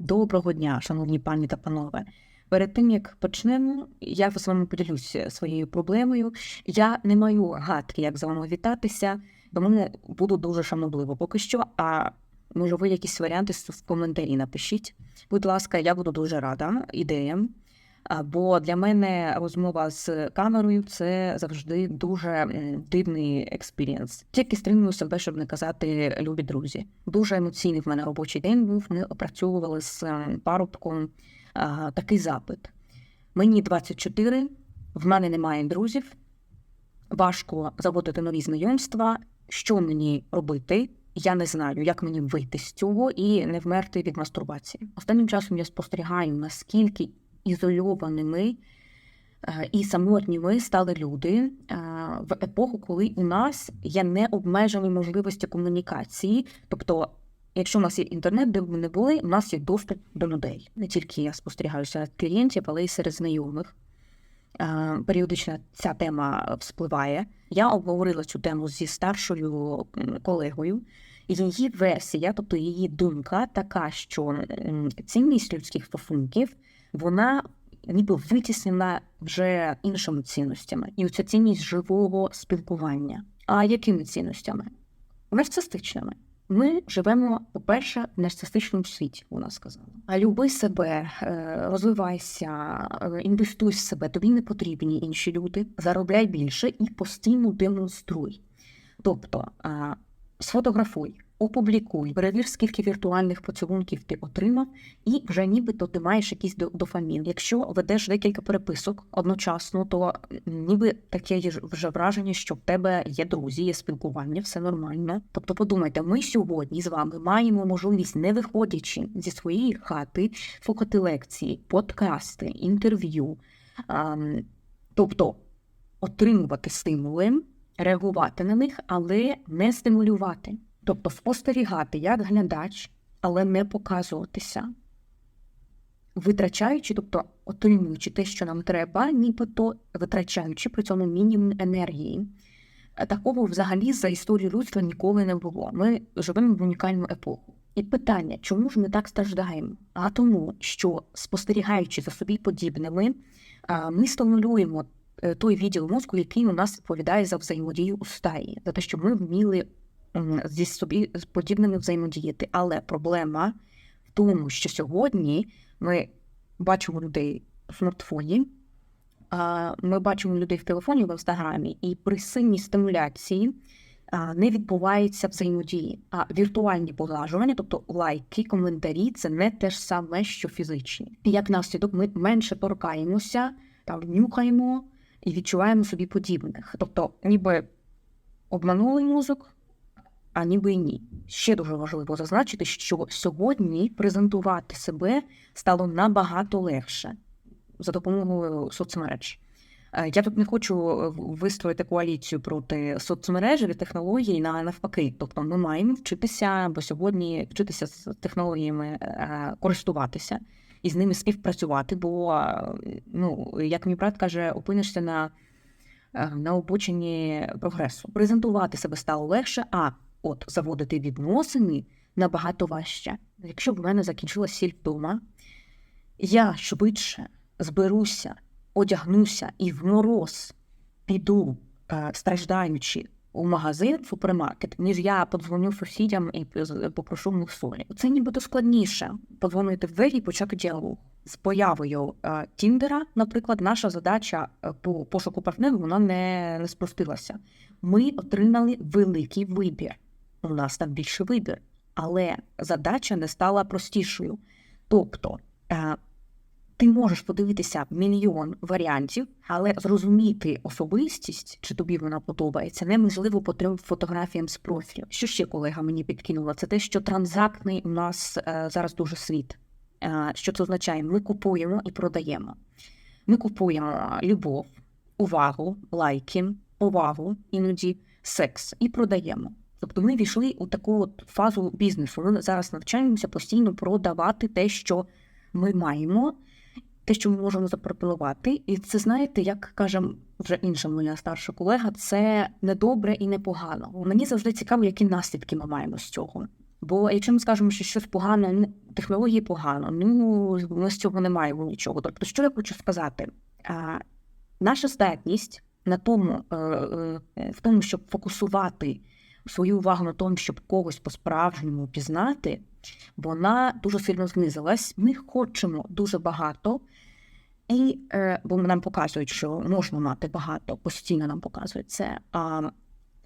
Доброго дня, шановні пані та панове. Перед тим як почнемо, я з вами поділюся своєю проблемою. Я не маю гадки, як з вами вітатися, тому буду дуже шанобливо поки що. А може, ви якісь варіанти в коментарі напишіть. Будь ласка, я буду дуже рада ідеям. Бо для мене розмова з камерою це завжди дуже дивний експірієнс. Тільки стримую себе, щоб не казати любі друзі. Дуже емоційний в мене робочий день був. Ми опрацьовували з парубком такий запит. Мені 24, в мене немає друзів, важко заводити нові знайомства. Що мені робити? Я не знаю, як мені вийти з цього і не вмерти від мастурбації. Останнім часом я спостерігаю, наскільки ізольованими е, і самотніми стали люди е, в епоху, коли у нас є необмежені можливості комунікації. Тобто, якщо у нас є інтернет, де б ми не були, у нас є доступ до людей. Не тільки я спостерігаю серед клієнтів, але й серед знайомих. Е, Періодично ця тема вспливає. Я обговорила цю тему зі старшою колегою. Її версія, тобто її думка, така, що цінність людських стосунків вона ніби витіснена вже іншими цінностями. І оця цінність живого спілкування. А якими цінностями? Нарцистичними. Ми живемо, по-перше, в нарцистичному світі, вона сказала. А люби себе, е, розвивайся, е, інвестуй в себе, тобі не потрібні інші люди, заробляй більше і постійно демонструй. Тобто сфотографуй, опублікуй, перевір, скільки віртуальних поцілунків ти отримав, і вже нібито ти маєш якийсь до- дофамін. Якщо ведеш декілька переписок одночасно, то ніби таке є вже враження, що в тебе є друзі, є спілкування, все нормально. Тобто, подумайте, ми сьогодні з вами маємо можливість, не виходячи зі своєї хати, слухати лекції, подкасти, інтерв'ю. Тобто отримувати стимули, реагувати на них, але не стимулювати. Тобто спостерігати як глядач, але не показуватися. Витрачаючи, тобто отримуючи те, що нам треба, нібито витрачаючи при цьому мінімум енергії. Е, Такого взагалі за історію людства ніколи не було. Ми живемо в унікальну епоху. І питання, чому ж ми так страждаємо? А тому, що спостерігаючи за собі подібними, ми стимулюємо е, той відділ мозку, який у нас відповідає за взаємодію у стаї, за те, щоб ми вміли зі собі з подібними взаємодіяти. Але проблема в тому, що сьогодні ми бачимо людей у смартфоні, ми бачимо людей в телефоні в інстаграмі, і при сильній стимуляції не відбувається взаємодії. А віртуальні поглажування, тобто лайки, коментарі, це не те ж саме, що фізичні. Як наслідок, ми менше торкаємося, там нюхаємо і відчуваємо собі подібних. Тобто, ніби обманули мозок, а ніби ні. Ще дуже важливо зазначити, що сьогодні презентувати себе стало набагато легше за допомогою соцмереж. Е, Я тут не хочу е, вистроїти коаліцію проти соцмереж і технологій на навпаки. Тобто ми маємо вчитися, бо сьогодні вчитися з технологіями е, користуватися і з ними співпрацювати. Бо, ну, як мій брат каже, опинишся на, на обочині прогресу. Презентувати себе стало легше, а от заводити відносини набагато важче. Якщо б в мене закінчилась сіль вдома, я швидше зберуся, одягнуся і в мороз піду, е, страждаючи у магазин, супермаркет, ніж я подзвоню сусідям і попрошу в солі. Це нібито складніше подзвонити в двері і почати діалог. З появою е, Тіндера, наприклад, наша задача е, по пошуку партнерів вона не, не спростилася. Ми отримали великий вибір. У нас там більше вибір, але задача не стала простішою. Тобто, е, ти можеш подивитися мільйон варіантів, але зрозуміти особистість, чи тобі вона подобається, неможливо по трьом фотографіям з профілю. Що ще колега мені підкинула? Це те, що транзактний у нас е, зараз дуже світ. Е, що це означає? Ми купуємо і продаємо. Ми купуємо любов, увагу, лайки, повагу, іноді секс і продаємо. Тобто ми війшли у таку от фазу бізнесу. Ми зараз навчаємося постійно продавати те, що ми маємо, те, що ми можемо запропонувати. І це знаєте, як каже вже інша моя старша колега, це не добре і не погано. Мені завжди цікаво, які наслідки ми маємо з цього. Бо якщо ми скажемо, що щось погано, ну, технології погано, ну ми з цього не маємо нічого. Тобто, що я хочу сказати? А, наша здатність на тому, е, е, в тому, щоб фокусувати свою увагу на тому, щоб когось по-справжньому пізнати, вона дуже сильно знизилась. Ми хочемо дуже багато, і е, бо нам показують, що можна мати багато, постійно нам показують це. А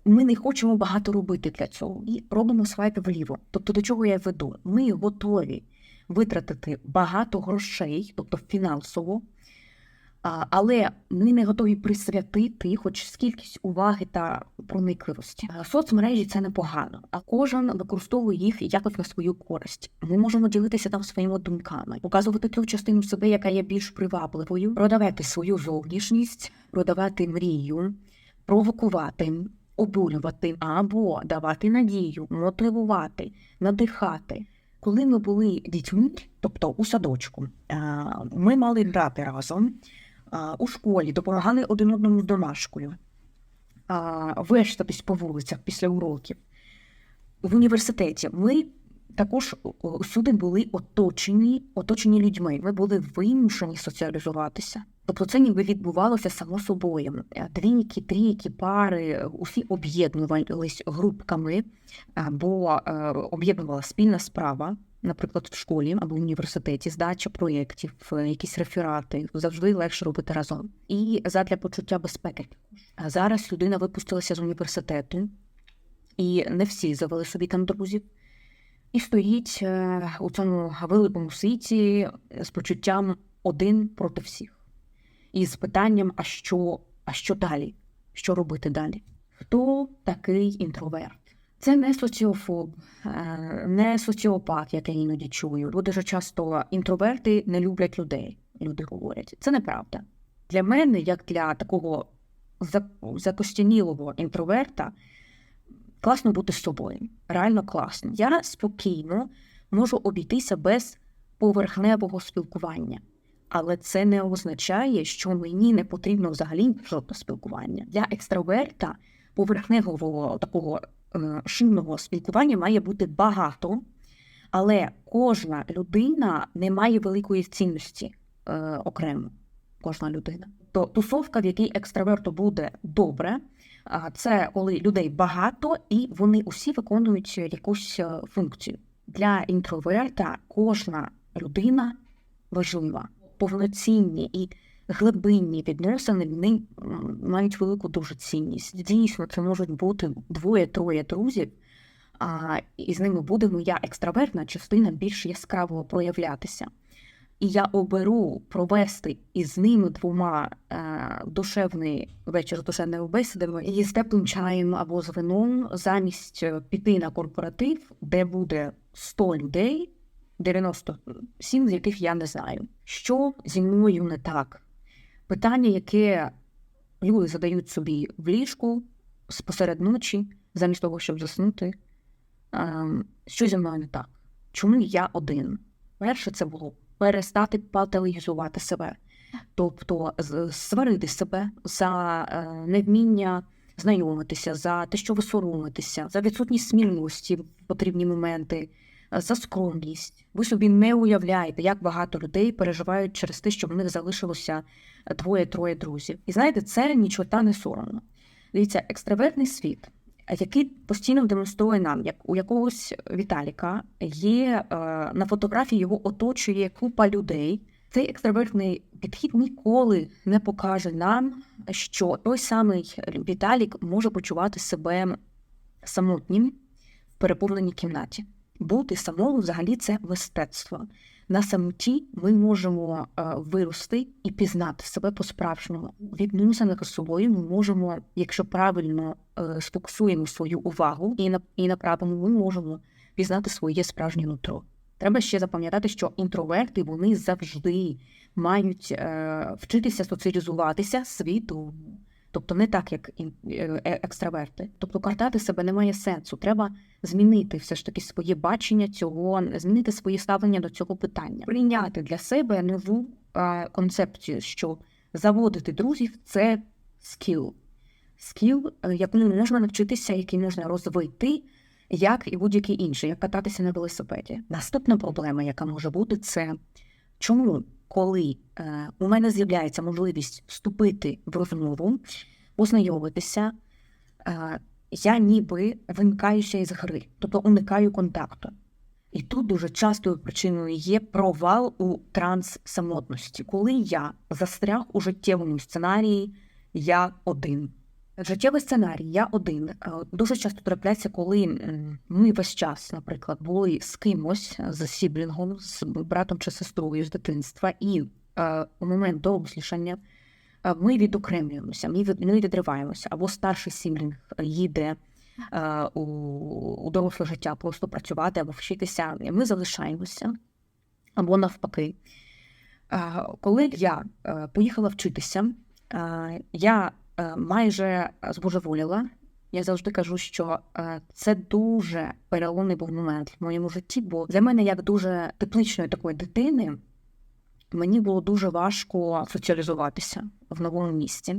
ми не хочемо багато робити для цього і робимо свайп вліво. Тобто, до чого я веду? Ми готові витратити багато грошей, тобто фінансово, але ми не готові присвятити хоч скількись уваги та проникливості. Соцмережі це непогано, а кожен використовує їх якось на свою користь. Ми можемо ділитися там своїми думками, показувати ту частину себе, яка є більш привабливою, продавати свою зовнішність, продавати мрію, провокувати. Обурювати або давати надію, мотивувати, надихати. Коли ми були дітьми, тобто у садочку, ми мали грати разом у школі, допомагали один одному з домашкою, вештатись по вулицях після уроків. В університеті ми також усюди були оточені, оточені людьми. Ми були вимушені соціалізуватися. Тобто це ніби відбувалося само собою. Двійки, трійки, пари, усі об'єднувались групками, бо е, об'єднувала спільна справа, наприклад, в школі або в університеті, здача проєктів, е, якісь реферати завжди легше робити разом. І задля почуття безпеки. Зараз людина випустилася з університету, і не всі завели собі там друзів. І стоїть е, у цьому великому світі з почуттям один проти всіх. І з питанням, а що, а що далі? Що робити далі? Хто такий інтроверт? Це не соціофоб, е, не соціопат, як я іноді чую. Бо дуже часто інтроверти не люблять людей. Люди говорять. Це неправда. Для мене, як для такого закостянілого інтроверта, класно бути з собою. Реально класно. Я спокійно можу обійтися без поверхневого спілкування. Але це не означає, що мені не потрібно взагалі жодне спілкування. Для екстраверта поверхневого такого шумного спілкування має бути багато, але кожна людина не має великої цінності е, окремо. Кожна людина. То тусовка, в якій екстраверту буде добре, це коли людей багато і вони усі виконують якусь е, функцію. Для інтроверта кожна людина важлива, повноцінні і глибинні відносини вони мають велику дуже цінність. Дійсно, це можуть бути двоє-троє друзів, а і з ними буде моя екстравертна частина більш яскраво проявлятися і я оберу провести із ними двома е, душевний вечір з душевною бесідами і з теплим чаєм або з вином замість е, піти на корпоратив, де буде 100 людей, 97 з яких я не знаю. Що зі мною не так? Питання, яке люди задають собі в ліжку посеред ночі, замість того, щоб заснути. Е, що зі мною не так? Чому я один? Перше, це було перестати патологізувати себе, тобто сварити себе за е, невміння знайомитися, за те, що ви соромитеся, за відсутність сміливості в потрібні моменти. За скромність. Ви собі не уявляєте, як багато людей переживають через те, що в них залишилося двоє-троє друзів. І знаєте, це нічого не соромно. Дивіться, екстравертний світ який постійно демонструє нам, як у якогось Віталіка є е, на фотографії його оточує купа людей. Цей екстравертний підхід ніколи не покаже нам, що той самий Віталік може почувати себе самотнім в переповненій кімнаті. Бути самому взагалі це мистецтво. На самоті ми можемо е, вирости і пізнати себе по-справжньому. Відносинах з собою ми можемо, якщо правильно е, сфокусуємо свою увагу і на і направимо, ми можемо пізнати своє справжнє нутро. Треба ще запам'ятати, що інтроверти вони завжди мають е, вчитися соціалізуватися свідомо. Тобто не так, як е, е, екстраверти. Тобто картати себе немає сенсу. Треба змінити все ж таки своє бачення цього, змінити своє ставлення до цього питання, прийняти для себе нову а, концепцію, що заводити друзів це скіл. Скіл, е, якому можна навчитися, який можна розвити, як і будь-які інші, як кататися на велосипеді. Наступна проблема, яка може бути, це чому, коли е, у мене з'являється можливість вступити в розмову, познайомитися, е, я ніби вимикаюся із гри, тобто уникаю контакту. І тут дуже частою причиною є провал у транс-самотності, коли я застряг у життєвому сценарії я один. Життєвий сценарій. Я один. Е, дуже часто трапляється, коли ми весь час, наприклад, були з кимось з сіблінгом, з братом чи сестрою з дитинства, і е, у момент дорослішання е, ми відокремлюємося, ми, від, ми відриваємося, або старший сіблінг їде е, у, доросле життя просто працювати або вчитися, ми залишаємося, або навпаки. Е, Коли я е, поїхала вчитися, е, я е, майже збожеволіла. Я завжди кажу, що е, це дуже переломний був момент в моєму житті, бо для мене, як дуже тепличної такої дитини, мені було дуже важко соціалізуватися в новому місті.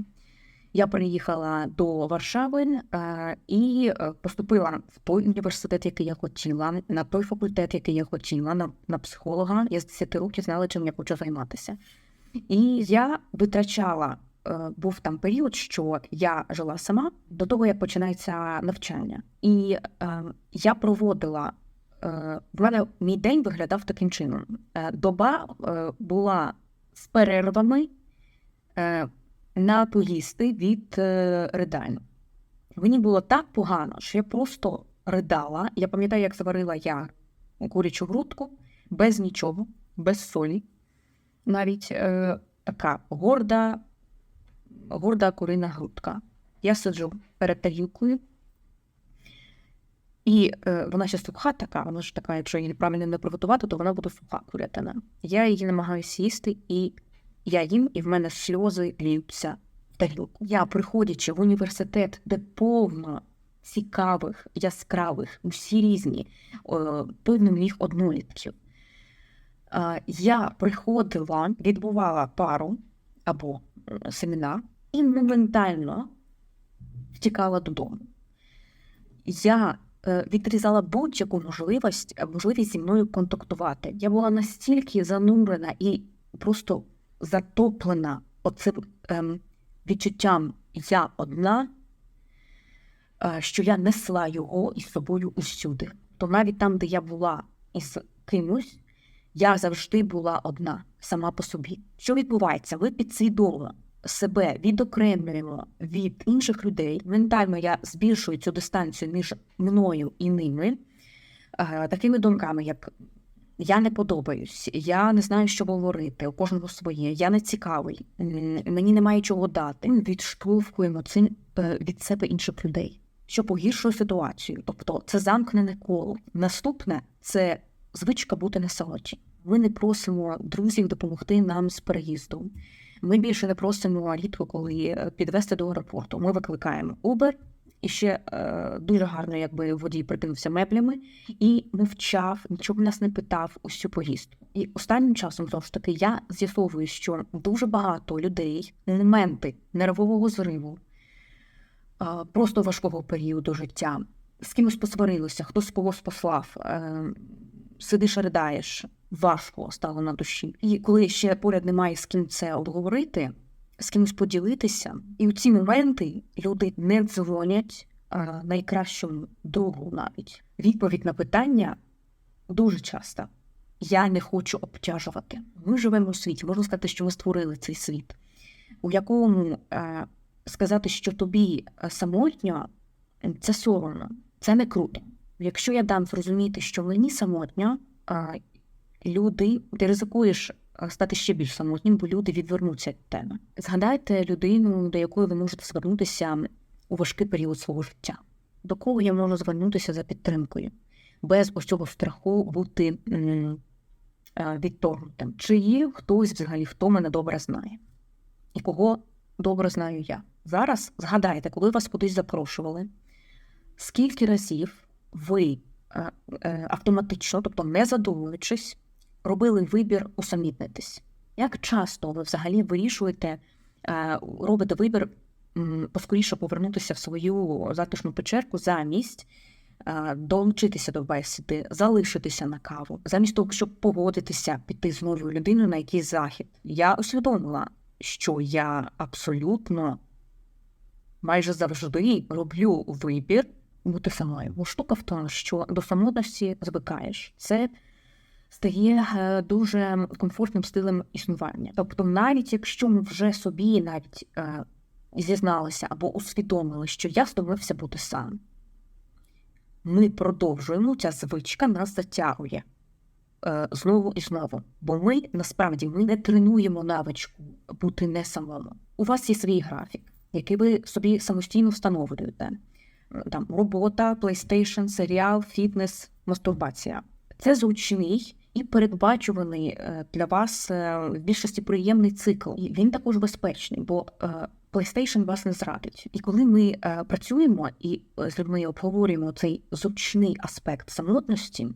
Я переїхала до Варшави е, і е, поступила в той університет, який я хотіла, на той факультет, який я хотіла, на, на психолога. Я з 10 років знала, чим я хочу займатися. І я витрачала, е, був там період, що я жила сама до того, як починається навчання. І е, я проводила. е, В мене мій день виглядав таким чином. Е, Доба е, була з перервами е, на поїсти від е, ридань. Мені було так погано, що я просто ридала. Я пам'ятаю, як заварила я курячу грудку без нічого, без солі. Навіть е, така горда, горда курина грудка. Я сиджу перед тарілкою, і е, вона ще суха така, вона ж така, якщо її правильно не приготувати, то вона буде суха курятина. Я її намагаюся їсти, і я їм, і в мене сльози льються в тарілку. Я, приходячи в університет, де повно цікавих, яскравих, усі різні, е, певний їх однолітків. Е, Я приходила, відбувала пару або е, семінар і моментально втікала додому. Я е, відрізала будь-яку можливість, е, можливість зі мною контактувати. Я була настільки занурена і просто затоплена оцим ем, відчуттям я одна, е, що я несла його із собою усюди. То навіть там, де я була із кимось, я завжди була одна сама по собі. Що відбувається? Ви підсвідомо себе відокремлюємо від інших людей. Ментально я збільшую цю дистанцію між мною і ними е, такими думками, як я не подобаюсь, я не знаю, що говорити, у кожного своє, я не цікавий, мені немає чого дати. Відштовхуємо е, від себе інших людей, що погіршує ситуацію. Тобто це замкнене коло. Наступне це звичка бути на самоті. Ми не просимо друзів допомогти нам з переїздом. Ми більше не просимо рідко, коли е, підвести до аеропорту. Ми викликаємо Uber, і ще е, дуже гарно, якби водій прикинувся меблями і мовчав, нічого нас не питав усю поїздку. І останнім часом знову ж таки я з'ясовую, що дуже багато людей елементи нервового зриву, е, просто важкого періоду життя, з кимось посварилися, хтось когось послав, е, сидиш, riдаєш, важко стало на душі. І коли ще поряд немає з ким це обговорити, з кимось поділитися, і у ці моменти люди не дзвонять а, найкращому другу навіть. Відповідь на питання дуже часто. Я не хочу обтяжувати. Ми живемо у світі, можна сказати, що ми створили цей світ, у якому е, сказати, що тобі е, самотньо, це соромно, це не круто. Якщо я дам зрозуміти, що мені самотньо, е, люди, ти ризикуєш е, стати ще більш самотнім, бо люди відвернуться від тебе. Згадайте людину, до якої ви можете звернутися у важкий період свого життя. До кого я можу звернутися за підтримкою, без ось цього страху бути е, відторгнутим. Чи є хтось взагалі, хто мене добре знає, і кого добре знаю я. Зараз згадайте, коли вас кудись запрошували, скільки разів ви е, автоматично, тобто не задумуючись, робили вибір усамітнитись. Як часто ви взагалі вирішуєте, е, робите вибір поскоріше повернутися в свою затишну печерку замість е, долучитися до бесіди, залишитися на каву, замість того, щоб погодитися піти з новою людиною на якийсь захід. Я усвідомила, що я абсолютно майже завжди роблю вибір бути самою. Бо штука в тому, що до самотності звикаєш. Це стає е, дуже комфортним стилем існування. Тобто, навіть якщо ми вже собі навіть е, зізналися або усвідомили, що я стомився бути сам, ми продовжуємо, ця звичка нас затягує е, знову і знову. Бо ми насправді ми не тренуємо навичку бути не самому. У вас є свій графік, який ви собі самостійно встановлюєте. Там робота, PlayStation, серіал, фітнес, мастурбація. Це зручний і передбачуваний е, для вас е, в більшості приємний цикл. І він також безпечний, бо е, PlayStation вас не зрадить. І коли ми працюємо і з людьми обговорюємо цей зручний аспект самотності,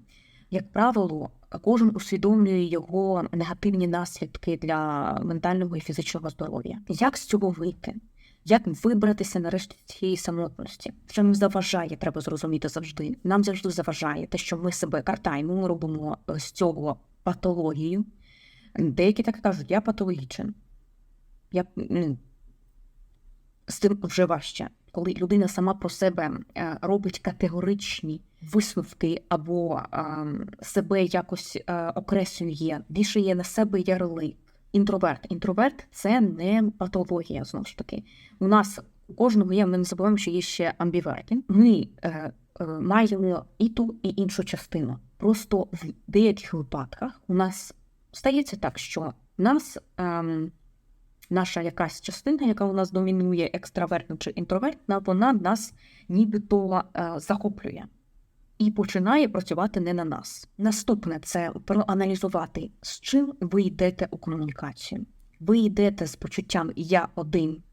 як правило, кожен усвідомлює його негативні наслідки для ментального і фізичного здоров'я. Як з цього вийти? Як вибратися нарешті з цієї самотності? Що нам заважає, треба зрозуміти завжди. Нам завжди заважає те, що ми себе картаємо, ми робимо е, з цього патологію. Деякі так кажуть, я патологічен. Я ну, з цим вже важче. Коли людина сама про себе е, робить категоричні висновки або себе якось е, окреслює, вішає на себе ярлик. Інтроверт. Інтроверт це не патологія, знову ж таки. У нас у кожного є, ми не забуваємо, що є ще амбіверти. Ми е, е, маємо і ту, і іншу частину. Просто в деяких випадках у нас стається так, що в нас ем, наша якась частина, яка у нас домінує екстравертна чи інтровертна, вона нас нібито е, захоплює і починає працювати не на нас. Наступне це проаналізувати, з чим ви йдете у комунікацію. Ви йдете з почуттям я один,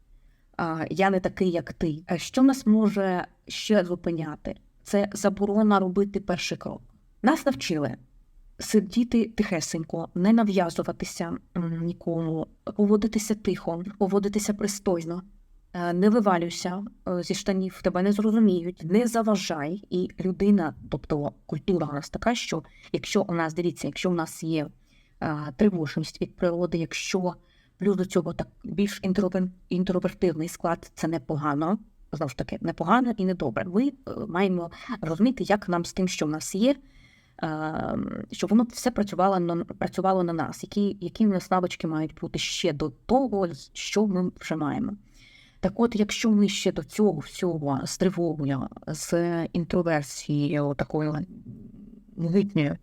я не такий, як ти. Що нас може ще зупиняти? Це заборона робити перший крок. Нас навчили сидіти тихесенько, не нав'язуватися нікому, поводитися тихо, поводитися пристойно. Е, Не вивалюйся е, зі штанів, тебе не зрозуміють, не заважай. І людина, тобто культура у нас така, що якщо у нас дивіться, якщо у нас є е, тривожність від природи, якщо плюс до цього так більш інтровер- інтровертивний склад, це непогано. Знову ж таки, непогано і недобре. Ми маємо розуміти, як нам з тим, що в нас є, щоб воно все працювало на працювало на нас, які, які в нас навички мають бути ще до того, що ми вже маємо. Так от, якщо ми ще до цього всього з тривогою, з інтроверсією такою гитньою,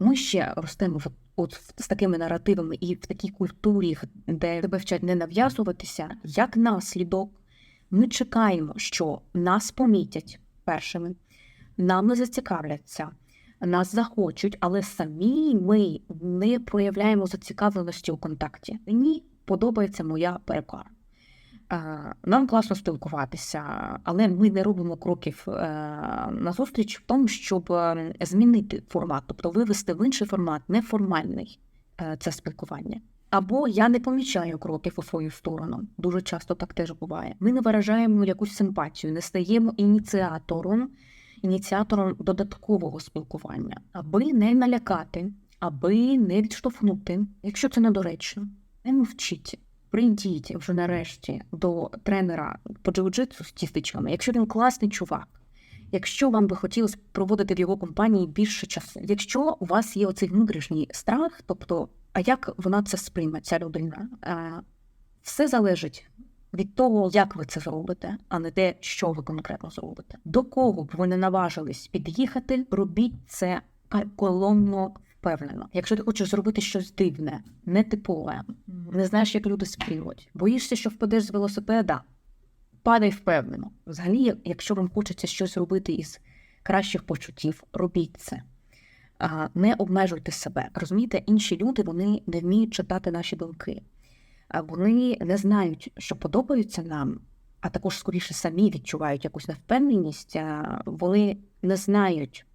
ми ще ростемо в- от з такими наративами і в такій культурі, де тебе вчать не нав'язуватися, як наслідок, ми чекаємо, що нас помітять першими, нами зацікавляться, нас захочуть, але самі ми не проявляємо зацікавленості у контакті. Мені подобається моя перекара. Е, Нам класно спілкуватися, але ми не робимо кроків е, назустріч в тому, щоб е, змінити формат, тобто вивести в інший формат, неформальний це спілкування. Або я не помічаю кроків у свою сторону. Дуже часто так теж буває. Ми не виражаємо якусь симпатію, не стаємо ініціатором, ініціатором додаткового спілкування, аби не налякати, аби не відштовхнути, якщо це недоречно, не мовчіть. Прийдіть вже нарешті до тренера по джиу-джитсу з тістечками, якщо він класний чувак, якщо вам би хотілося проводити в його компанії більше часу, якщо у вас є оцей внутрішній страх, тобто, а як вона це сприйме, ця людина, Е, все залежить від того, як ви це зробите, а не те, що ви конкретно зробите. До кого б ви не наважились під'їхати, робіть це колонно впевнено. Якщо ти хочеш зробити щось дивне, нетипове, не знаєш, як люди сприймуть, боїшся, що впадеш з велосипеда, падай впевнено. Взагалі, якщо вам хочеться щось робити із кращих почуттів, робіть це. Не обмежуйте себе. Розумієте, інші люди вони не вміють читати наші думки. Вони не знають, що подобаються нам, а також скоріше самі відчувають якусь невпевненість. Вони не знають,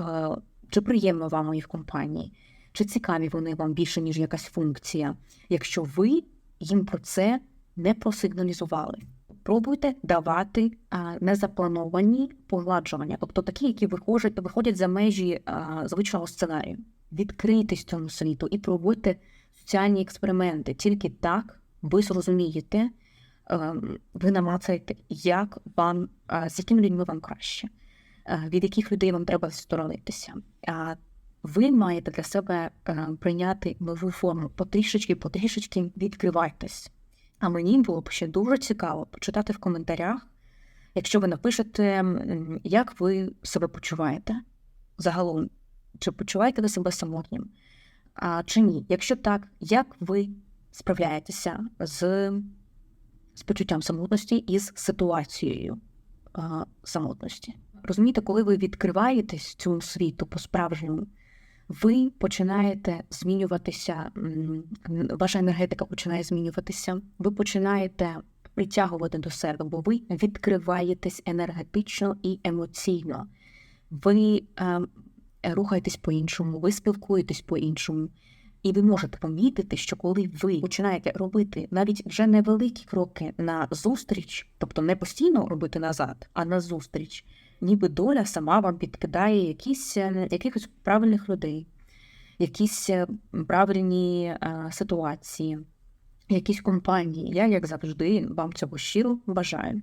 е, чи приємно вам їх компанії, чи цікаві вони вам більше, ніж якась функція, якщо ви їм про це не просигналізували. пробуйте давати а, незаплановані погладжування, тобто такі, які виходять, виходять за межі а, звичного сценарію. Відкрийтесь цьому світу і пробуйте соціальні експерименти. Тільки так ви зрозумієте, ем, ви намацаєте, як вам, а, з якими людьми вам краще, від яких людей вам треба сторонитися. А ви маєте для себе е, прийняти нову форму потрішечки, потрішечки відкривайтесь. А мені було б ще дуже цікаво почитати в коментарях, якщо ви напишете, як ви себе почуваєте загалом, чи почуваєте ви себе самотнім, а, чи ні. Якщо так, як ви справляєтеся з, з почуттям самотності і з ситуацією а, самотності? Розумієте, коли ви відкриваєтесь цьому світу по-справжньому, ви починаєте змінюватися, ваша енергетика починає змінюватися, ви починаєте притягувати до себе, бо ви відкриваєтесь енергетично і емоційно. Ви е, рухаєтесь по-іншому, ви спілкуєтесь по-іншому. І ви можете помітити, що коли ви починаєте робити навіть вже невеликі кроки на зустріч, тобто не постійно робити назад, а на зустріч, ніби доля сама вам підкидає якісь, е, якихось правильних людей, якісь е, правильні е, ситуації, якісь компанії. Я, як завжди, вам цього щиро бажаю.